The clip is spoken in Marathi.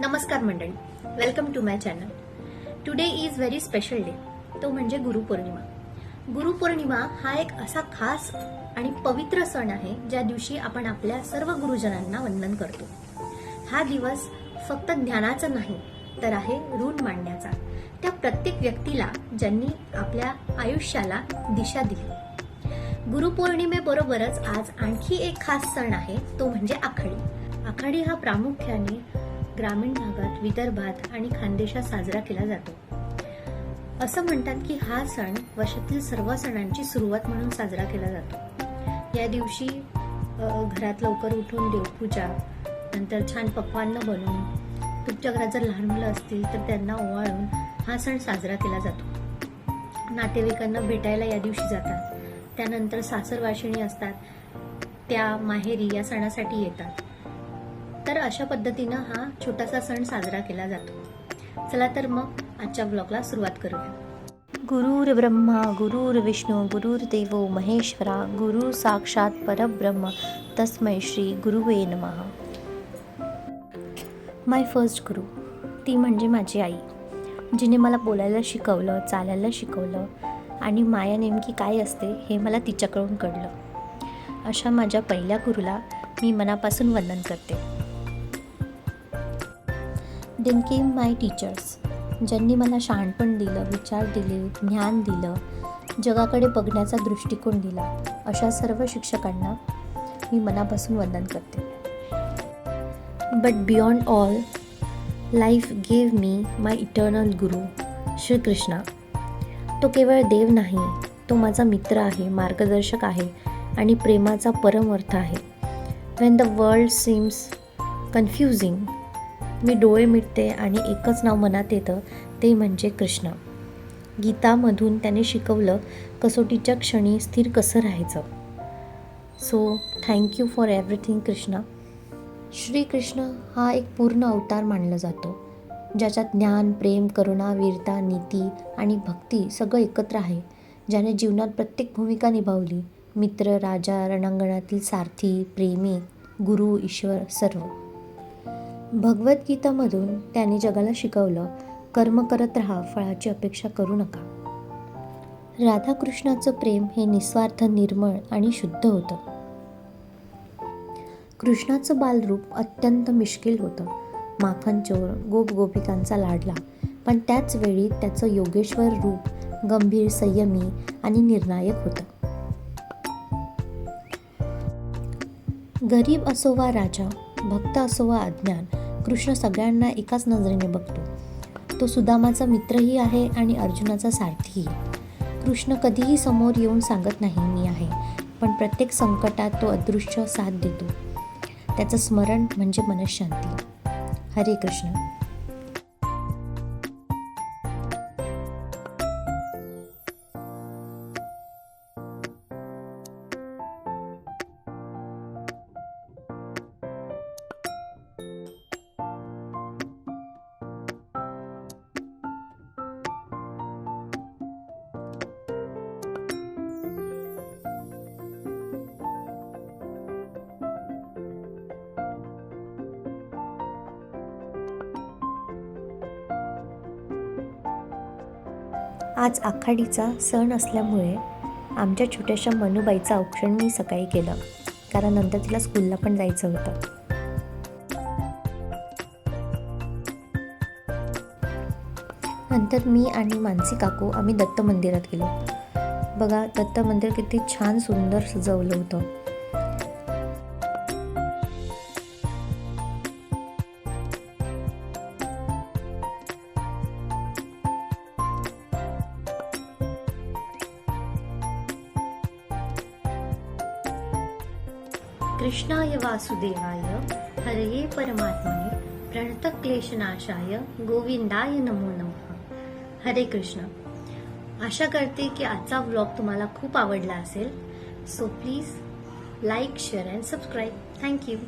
नमस्कार मंडळी. Welcome to my channel today is very special day तो म्हणजे गुरुपौर्णिमा गुरुपौर्णिमा हा एक असा खास आणि पवित्र सण आहे ज्या दिवशी आपण आपल्या सर्व गुरुजनांना वंदन करतो. हा दिवस फक्त ज्ञानाचा नाही तर आहे ऋण मांडण्याचा. त्या प्रत्येक व्यक्तीला ज्यांनी आपल्या आयुष्याला दिशा दिली. गुरुपौर्णिमेबरोबरच आज आणखी एक खास सण आहे तो म्हणजे आखाडी. आखाडी हा प्रामुख्याने ग्रामीण भागात विदर्भात आणि खानदेशात साजरा केला जातो. असं म्हणतात की हा सण वर्षातील सर्व सणांची सुरुवात म्हणून साजरा केला जातो. या दिवशी घरात लवकर उठून देवपूजा नंतर छान पक्वान्न बनवून तुमच्या घरात जर लहान मुलं असतील तर त्यांना ओवाळून हा सण साजरा केला जातो. नातेवाईकांना भेटायला या दिवशी जातात. त्यानंतर सासरवाशिणी असतात. त्या माहेरी या सणासाठी येतात. तर अशा पद्धतीनं हा छोटासा सण साजरा केला जातो. चला तर मग आजच्या ब्लॉगला सुरुवात करूया. गुरुर ब्रह्मा गुरुर विष्णू गुरुर्देव महेश्वरा गुरु साक्षात परब्रह्म तस्मै श्री गुरुवे नमः. माय फर्स्ट गुरु ती म्हणजे माझी आई जिने मला बोलायला शिकवलं चालायला शिकवलं आणि माया नेमकी काय असते हे मला तिच्याकडून कळलं. अशा माझ्या पहिल्या गुरुला मी मनापासून वंदन करते. Then came my teachers. ज्यांनी मला शहाणपण दिलं विचार दिले ज्ञान दिलं जगाकडे बघण्याचा दृष्टिकोन दिला अशा सर्व शिक्षकांना मी मनापासून वंदन करते. But beyond all life gave me my eternal guru Shri Krishna तो केवळ देव नाही तो माझा मित्र आहे मार्गदर्शक आहे आणि प्रेमाचा परम अर्थ आहे. When the world seems confusing मी डोळे मिटते आणि एकच नाव मनात येतं ते म्हणजे कृष्ण. गीतामधून त्याने शिकवलं कसोटीच्या क्षणी स्थिर कसं राहायचं. So thank you for everything Krishna. Shri Krishna हा एक पूर्ण अवतार मानला जातो ज्याच्यात ज्ञान प्रेम करुणा वीरता नीती आणि भक्ती सगळं एकत्र आहे ज्याने जीवनात प्रत्येक भूमिका निभावली. मित्र राजा रणांगणातील सारथी प्रेमी गुरु ईश्वर सर्व. भगवद्गीतामधून त्याने जगाला शिकवलं कर्म करत राहा फळाची अपेक्षा करू नका. राधाकृष्णाचं प्रेम हे निस्वार्थ निर्मळ आणि शुद्ध होतं. कृष्णाचं बालरूप अत्यंत मिश्किल होतं. माखन चोर गोप गोपिकांचा लाडला. पण त्याच वेळी त्याचं योगेश्वर रूप गंभीर संयमी आणि निर्णायक होतं. गरीब असो वा राजा भक्त असो वा अज्ञान कृष्ण सगळ्यांना एकाच नजरेने बघतो. तो सुदामाचा मित्रही आहे आणि अर्जुनाचा सारथीही. कृष्ण कधीही समोर येऊन सांगत नाही मी आहे पण प्रत्येक संकटात तो अदृश्य साथ देतो. त्याचं स्मरण म्हणजे मनशांती. हरे कृष्ण. आज आखाडीचा सण असल्यामुळे आमच्या छोट्याशा मनुबाईचं औक्षण मी सकाळी केलं कारण नंतर तिला स्कूलला पण जायचं होतं. नंतर मी आणि मानसी काकू आम्ही दत्त मंदिरात गेलो. बघा दत्त मंदिर किती छान सुंदर सजवलं होतं. कृष्णाय वासुदेवाय हरये परमात्मने प्रणतक्लेशनाशाय गोविंदाय नमो नमः. हरे कृष्ण. आशा करते की आजचा व्लॉग तुम्हाला खूप आवडला असेल. So please like share and subscribe thank you